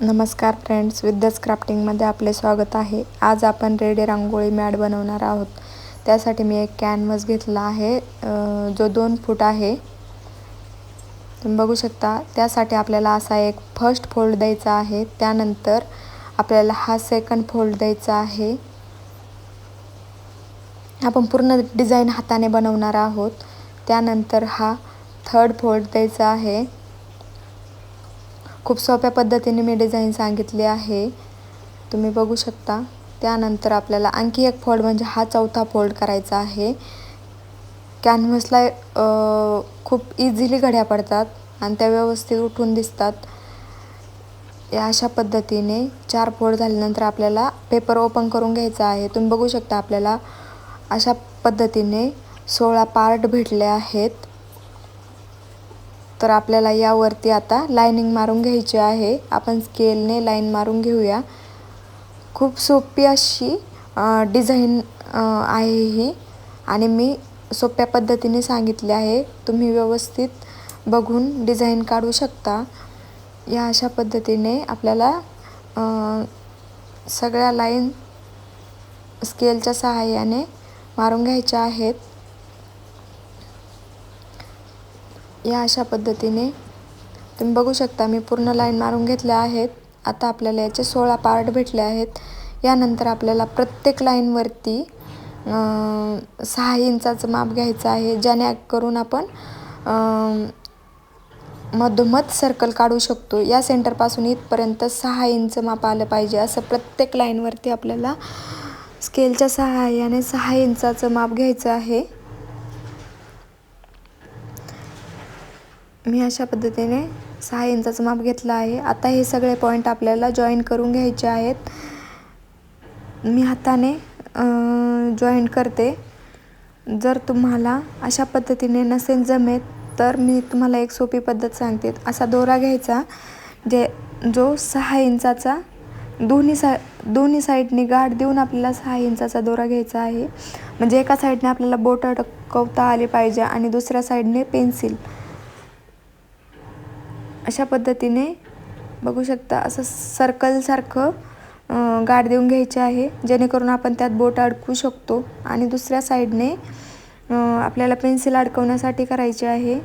नमस्कार फ्रेंड्स विद्यास क्राफ्टिंगमध्ये आपले स्वागत आहे. आज आपण रेडी रांगोळी मॅट बनवणार आहोत. त्यासाठी मी एक कॅनव्हस घेतला आहे. जो दोन फूट आहे. तुम्ही बघू शकता त्यासाठी आपल्याला असा एक फर्स्ट फोल्ड द्यायचा आहे. त्यानंतर आपल्याला हा सेकंड फोल्ड द्यायचा आहे. आपण पूर्ण डिझाईन हाताने बनवणार आहोत. त्यानंतर हा थर्ड फोल्ड द्यायचा आहे. खूप सोप्या पद्धतीने मी डिझाईन सांगितली आहे. तुम्ही बघू शकता. त्यानंतर आपल्याला आणखी एक फोल्ड म्हणजे हा चौथा फोल्ड करायचा आहे. कॅनव्हसला खूप इझिली घड्या पडतात आणि त्या व्यवस्थित उठून दिसतात. या अशा पद्धतीने चार फोल्ड झाल्यानंतर आपल्याला पेपर ओपन करून घ्यायचा आहे. तुम्ही बघू शकता आपल्याला अशा पद्धतीने सोळा पार्ट भेटले आहेत. तर आपल्याला यावरती आता लायनिंग मारून घ्यायची आहे. आपण स्केलने लाईन मारून घेऊया. खूप सोपी अशी डिझाईन आहे ही. आणि मी सोप्या पद्धतीने सांगितले आहे. तुम्ही व्यवस्थित बघून डिझाईन काढू शकता. या अशा पद्धतीने आपल्याला सगळ्या लाईन स्केलच्या सहाय्याने मारून घ्यायच्या आहेत. या अशा पद्धतीने. तुम्ही बघू शकता मी पूर्ण लाईन मारून घेतल्या आहेत. आता आपल्याला याचे सोळा पार्ट भेटले आहेत. यानंतर आपल्याला प्रत्येक लाईनवरती सहा इंचाचं माप घ्यायचं आहे ज्याने करून आपण मधोमध सर्कल काढू शकतो. या सेंटरपासून इथपर्यंत सहा इंच माप आलं पाहिजे. असं प्रत्येक लाईनवरती आपल्याला स्केलच्या सहाय्याने सहा इंचाचं माप घ्यायचं आहे. मी अशा पद्धतीने सहा इंचाचं माप घेतलं आहे. आता हे सगळे पॉईंट आपल्याला जॉईन करून घ्यायचे आहेत. मी हाताने जॉईन करते. जर तुम्हाला अशा पद्धतीने नसेल जमेत तर मी तुम्हाला एक सोपी पद्धत सांगते. असा दोरा घ्यायचा जे जो सहा इंचाचा दोन्ही सा दोन्ही साईडने गाठ देऊन आपल्याला सहा इंचाचा दोरा घ्यायचा आहे. म्हणजे एका साईडने आपल्याला बोट अडकवता आले पाहिजे आणि दुसऱ्या साईडने पेन्सिल. अशा पद्धतीने बघू शकता असं सर्कलसारखं गाठ देऊन घ्यायचे आहे. जेणेकरून आपण त्यात बोट अडकू शकतो. आणि दुसऱ्या साईडने आपल्याला पेन्सिल अडकवण्यासाठी करायचे आहे.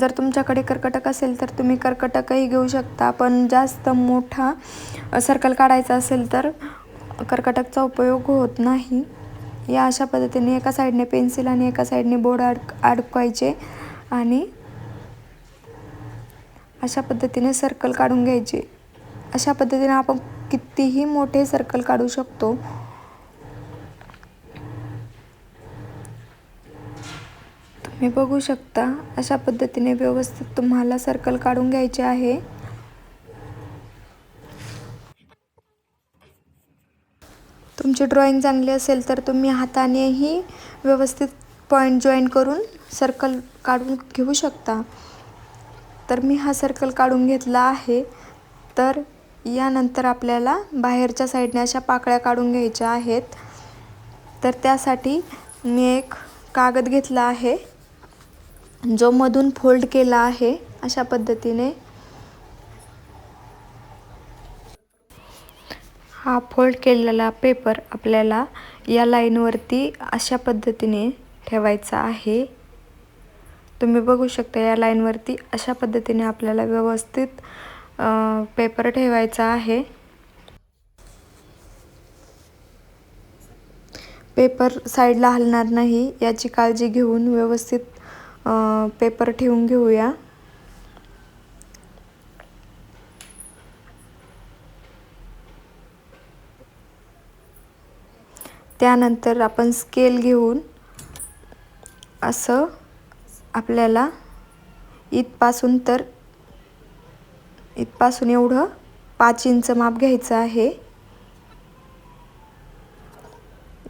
जर तुमच्याकडे कर्कटक असेल तर तुम्ही कर्कटकही घेऊ शकता. पण जास्त मोठा सर्कल काढायचा असेल तर कर्कटकचा उपयोग होत नाही. या अशा पद्धतीने एका साईडने पेन्सिल आणि एका साईडने बोर्ड अडक अडकवायचे आणि अशा पद्धतीने सर्कल काढून घ्यायचे. अशा पद्धतीने आपण कितीही मोठे सर्कल काढू शकतो. तुम्ही बघू शकता अशा पद्धतीने व्यवस्थित तुम्हाला सर्कल काढून घ्यायचे आहे. तुमची ड्रॉईंग चांगली असेल तर तुम्ही हातानेही व्यवस्थित पॉईंट जॉईन करून सर्कल काढून घेऊ शकता. तर मी हा सर्कल काढून घेतला आहे. तर यानंतर आपल्याला बाहेरच्या साईडने अशा पाकळ्या काढून घ्यायच्या आहेत. तर त्यासाठी मी एक कागद घेतला आहे. जो मधून फोल्ड केला आहे अशा पद्धतीने. हा फोल्ड केलेला पेपर आपल्याला या लाईनवरती अशा पद्धतीने ठेवायचा आहे. तुम्ही बघू शकता या लाईनवरती अशा पद्धतीने आपल्याला व्यवस्थित पेपर ठेवायचा आहे. पेपर साईडला हलणार नाही याची काळजी घेऊन व्यवस्थित पेपर ठेवून घेऊया. त्यानंतर आपण स्केल घेऊन असं आपल्याला इथपासून तर इथपासून एवढं पाच इंच माप घ्यायचं आहे.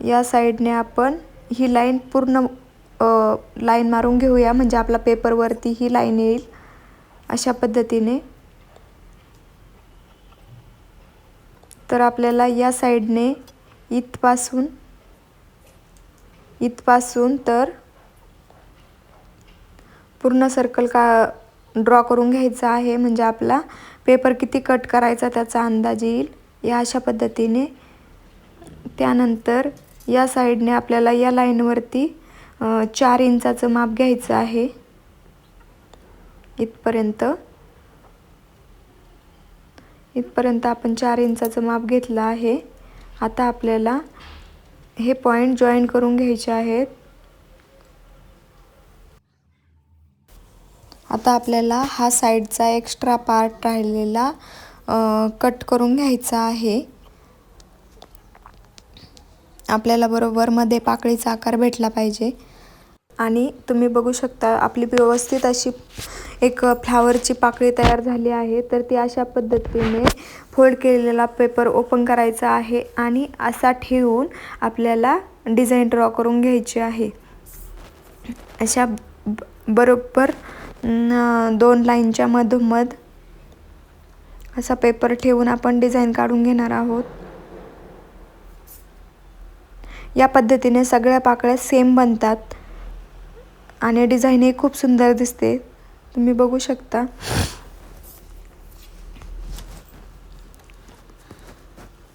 या साईडने आपण ही लाईन पूर्ण लाईन मारून घेऊया. म्हणजे आपला पेपरवरती ही लाईन येईल. अशा पद्धतीने. तर आपल्याला या साईडने इथपासून इथपासून तर पूर्ण सर्कल का ड्रॉ करून घ्यायचा आहे. म्हणजे आपला पेपर किती कट करायचा त्याचा अंदाज येईल. या अशा पद्धतीने त्यानंतर या साईडने आपल्याला या लाईनवरती चार इंचाचं माप घ्यायचं आहे. इथपर्यंत इथपर्यंत आपण चार इंचाचं माप घेतलं आहे. आता आपल्याला हे पॉईंट जॉईन करून घ्यायचे आहेत. आता आपल्याला हा साईडचा एक्स्ट्रा पार्ट राहिलेला कट करून घ्यायचा आहे. आपल्याला बरोबर मध्ये पाकळीचा आकार भेटला पाहिजे. आणि तुम्ही बघू शकता आपली व्यवस्थित अशी एक फ्लावरची पाकळी तयार झाली आहे. तर ती अशा पद्धतीने फोल्ड केलेला पेपर ओपन करायचा आहे आणि असा ठेवून आपल्याला डिझाईन ड्रॉ करून घ्यायची आहे. अशा बरोबर दोन लाईनच्या मधोमध असा पेपर ठेवून आपण डिझाईन काढून घेणार आहोत. या पद्धतीने सगळ्या पाकळ्या सेम बनतात. आणि डिझाईनही खूप सुंदर दिसते. तुम्ही बघू शकता.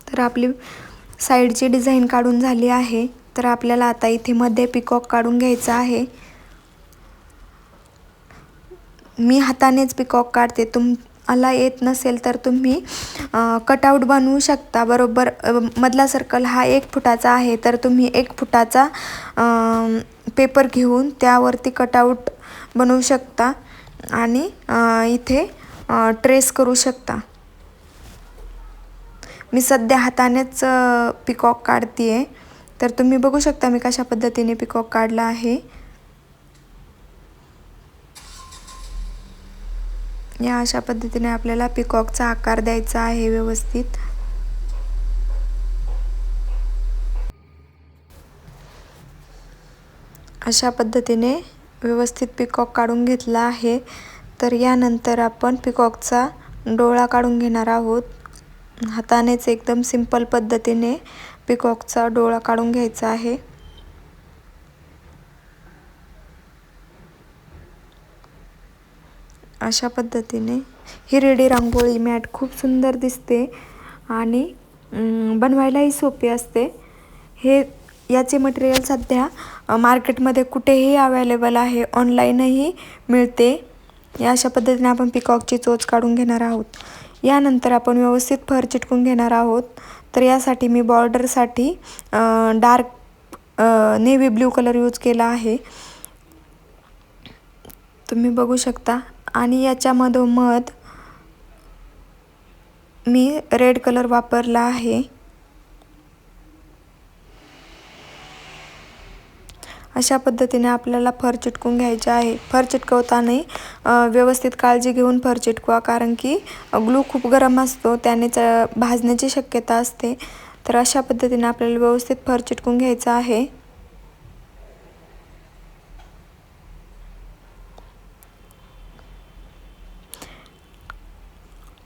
तर आपली साईडची डिझाईन काढून झाली आहे. तर आपल्याला आता इथे मध्ये पिकॉक काढून घ्यायचा आहे. मी हातानेच पिकॉक काढते. तुम मला येत नसेल तर तुम्ही कटआउट बनवू शकता. बरोबर मधला सर्कल हा एक फुटाचा आहे. तर तुम्ही एक फुटाचा पेपर घेऊन त्यावरती कटआउट बनवू शकता आणि इथे ट्रेस करू शकता. मी सध्या हातानेच पिकॉक काढते आहे तर तुम्ही बघू शकता मी कशा पद्धतीने पिकॉक काढला आहे. या अशा पद्धतीने आपल्याला पिकॉकचा आकार द्यायचा आहे व्यवस्थित. अशा पद्धतीने व्यवस्थित पिकॉक काढून घेतला आहे. तर यानंतर आपण पिकॉकचा डोळा काढून घेणार आहोत. हातानेच एकदम सिंपल पद्धतीने पिकॉकचा डोळा काढून घ्यायचा आहे. अशा पद्धतीने ही रेडी रांगोळी मॅट खूप सुंदर दिसते आणि बनवायलाही सोपी असते. हे याचे मटेरियल सध्या मार्केटमध्ये कुठेही अवेलेबल आहे ऑनलाईनही मिळते. या अशा पद्धतीने आपण पिकॉकची चोच काढून घेणार आहोत. यानंतर आपण व्यवस्थित फर चिटकून घेणार आहोत. तर यासाठी मी बॉर्डरसाठी dark navy blue colour use केला आहे. तुम्ही बघू शकता. आणि याच्यामधोमध मी रेड कलर वापरला आहे. अशा पद्धतीने आपल्याला फर चिटकून घ्यायचे आहे. फर चिटकवतानाही व्यवस्थित काळजी घेऊन फर चिटकवा कारण की ग्लू खूप गरम असतो त्याने च भाजण्याची शक्यता असते. तर अशा पद्धतीने आपल्याला व्यवस्थित फर चिटकून घ्यायचं आहे.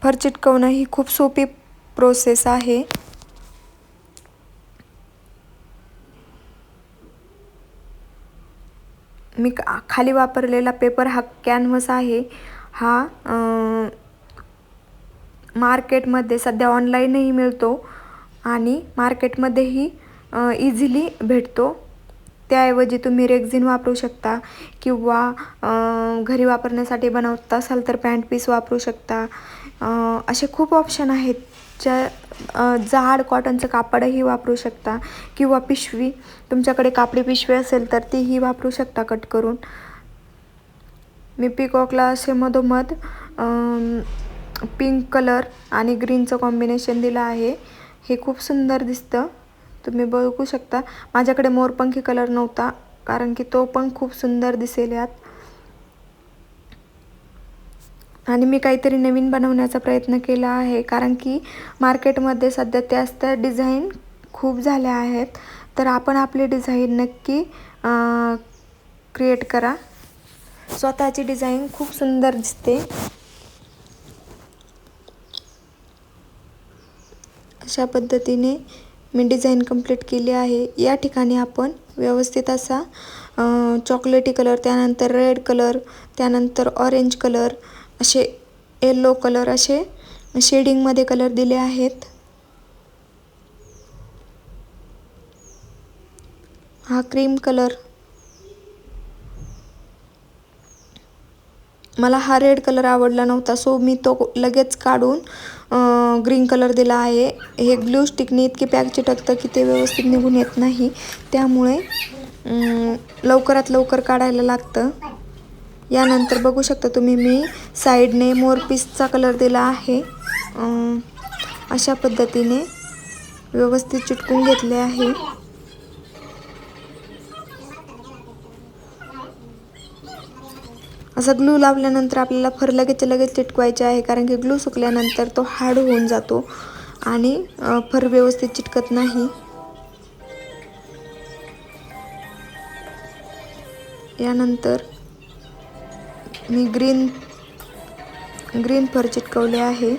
फर चिटकवणं ही खूप सोपी प्रोसेस आहे. मी खाली वापरलेला पेपर हा कॅनव्हस आहे. हा मार्केटमध्ये सध्या ऑनलाईनही मिळतो आणि मार्केटमध्येही इझिली भेटतो. त्याऐवजी तुम्ही रेग्झिन वापरू शकता किंवा घरी वापरण्यासाठी बनवत असाल तर पॅन्ट पीस वापरू शकता. असे खूप ऑप्शन आहेत. च्या जाड कॉटनचं कापडही वापरू शकता किंवा पिशवी. तुमच्याकडे कापडी पिशवी असेल तर तीही वापरू शकता कट करून. मी पिकॉकला असे मधोमध पिंक कलर आणि ग्रीनचं कॉम्बिनेशन दिलं आहे. हे खूप सुंदर दिसतं. तुम्ही बघू शकता. माझ्याकडे मोरपंखी कलर नव्हता कारण की तो पण खूप सुंदर दिसेल यात. आणि मी काहीतरी नवीन बनवण्याचा प्रयत्न केला आहे. कारण की मार्केटमध्ये सध्या त्याच त्या डिझाईन खूप झाल्या आहेत. तर आपण आपली डिझाईन नक्की क्रिएट करा. स्वतःची डिझाईन खूप सुंदर दिसते. अशा पद्धतीने मी डिझाईन कंप्लीट केली आहे. या ठिकाणी आपण व्यवस्थित असा चॉकलेटी कलर त्यानंतर रेड कलर त्यानंतर ऑरेंज कलर असे येल्लो कलर असे शेडिंगमध्ये कलर दिले आहेत. हा क्रीम कलर मला हा रेड कलर आवडला नव्हता सो मी तो लगेच काढून ग्रीन कलर दिला आहे. हे ग्लू स्टिकने इतकी पॅक चिटकतं की ते व्यवस्थित निघून येत नाही. त्यामुळे लवकरात लवकर काढायला लागतं. यानंतर बघू शकता तुम्ही मी साईडने मोरपीसचा कलर दिला आहे. अशा पद्धतीने व्यवस्थित चिटकून घेतले आहे. असा ग्लू लावल्यानंतर आपल्याला फर लगेच लगेच चिटकवायचे आहे कारण की ग्लू सुकल्यानंतर तो हार्ड होऊन जातो आणि फर व्यवस्थित चिटकत नाही. यानंतर मी ग्रीन ग्रीन फर चिटकवले आहे.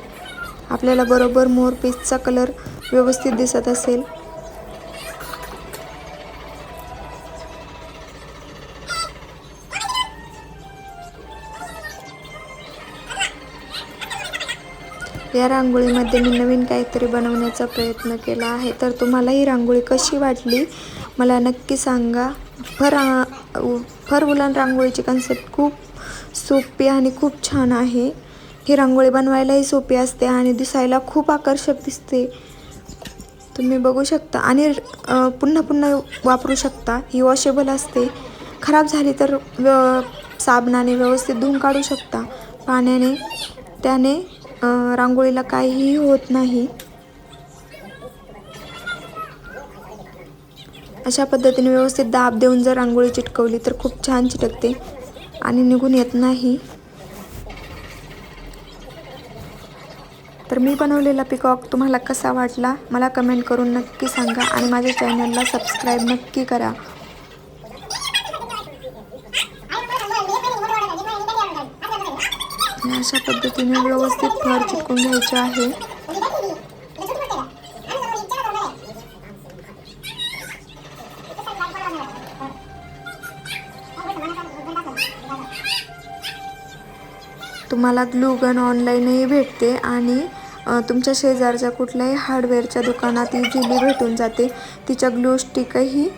आपल्याला बरोबर मोर पीसचा कलर व्यवस्थित दिसत असेल. या रांगोळीमध्ये मी नवीन काहीतरी बनवण्याचा प्रयत्न केला आहे. तर तुम्हाला ही रांगोळी कशी वाटली? मला नक्की सांगा. फर फर उलान रांगोळीची कन्सेप्ट खूप सोपी आणि खूप छान आहे. ही रांगोळी बनवायलाही सोपी असते आणि दिसायला खूप आकर्षक दिसते. तुम्ही बघू शकता आणि पुन्हा पुन्हा वापरू शकता. ही वॉशेबल असते. खराब झाली तर व्य साबणाने व्यवस्थित धुवून काढू शकता. पाण्याने त्याने रांगोळीला काहीही होत नाही. अशा पद्धतीने व्यवस्थित दाब देऊन जर रांगोळी चिटकवली तर खूप छान चिटकते. आणि निघून येत नाही. तर मी बनवलेला पिकॉक तुम्हाला कसा वाटला मला कमेंट करून नक्की सांगा आणि माझ्या चॅनलला सबस्क्राईब नक्की करा. अशा पद्धतीने व्यवस्थित फर चिटकून घ्यायचे आहे. तुम्हाला ग्लूगन ऑनलाईनही भेटते आणि तुमच्या शेजारच्या कुठल्याही हार्डवेअरच्या दुकानात ही जिली भेटून जाते. तिच्या ग्लू स्टिकही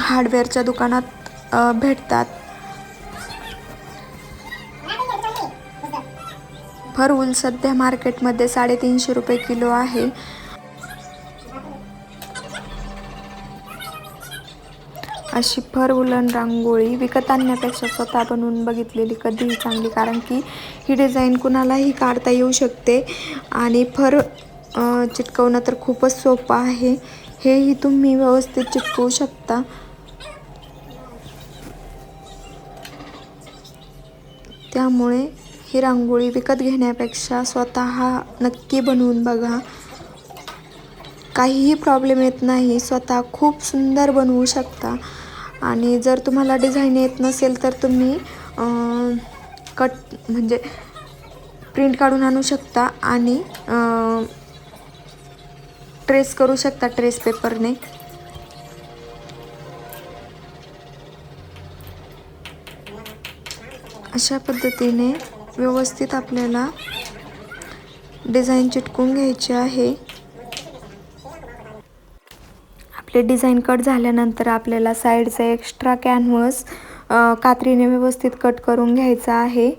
हार्डवेअरच्या दुकानात भेटतात. फर उल सध्या मार्केटमध्ये साडेतीनशे रुपये किलो आहे. अशी फर उलन रांगोळी विकत आणण्यापेक्षा स्वतः बनवून बघितलेली कधीही चांगली कारण की ही डिझाईन कुणालाही काढता येऊ शकते. आणि फर चिटकवणं तर खूपच सोपं आहे. हेही तुम्ही व्यवस्थित चिटकवू शकता. त्यामुळे ही रांगोळी विकत घेण्यापेक्षा स्वतः नक्की बनवून बघा. काहीही प्रॉब्लेम येत नाही. स्वतः खूप सुंदर बनवू शकता. आणि जर तुम्हाला डिझाईन येत नसेल तर तुम्ही कट म्हणजे प्रिंट काढून आणू शकता आणि ट्रेस करू शकता ट्रेस पेपरने. अशा पद्धतीने व्यवस्थित आपल्याला डिझाईन चिटकून घ्यायची आहे. आपले डिझाईन कट झाल्यानंतर आपल्याला साईडचा एक्स्ट्रा कॅनव्हस कात्रीने व्यवस्थित कट करून घ्यायचा आहे.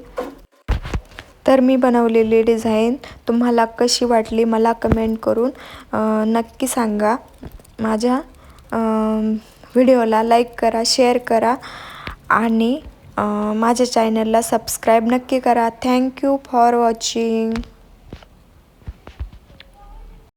तर मी बनवलेली डिझाईन तुम्हाला कशी वाटली मला कमेंट करून नक्की सांगा. माझ्या व्हिडिओला लाईक करा शेअर करा आणि माझ्या चॅनलला सबस्क्राईब नक्की करा. Thank you for watching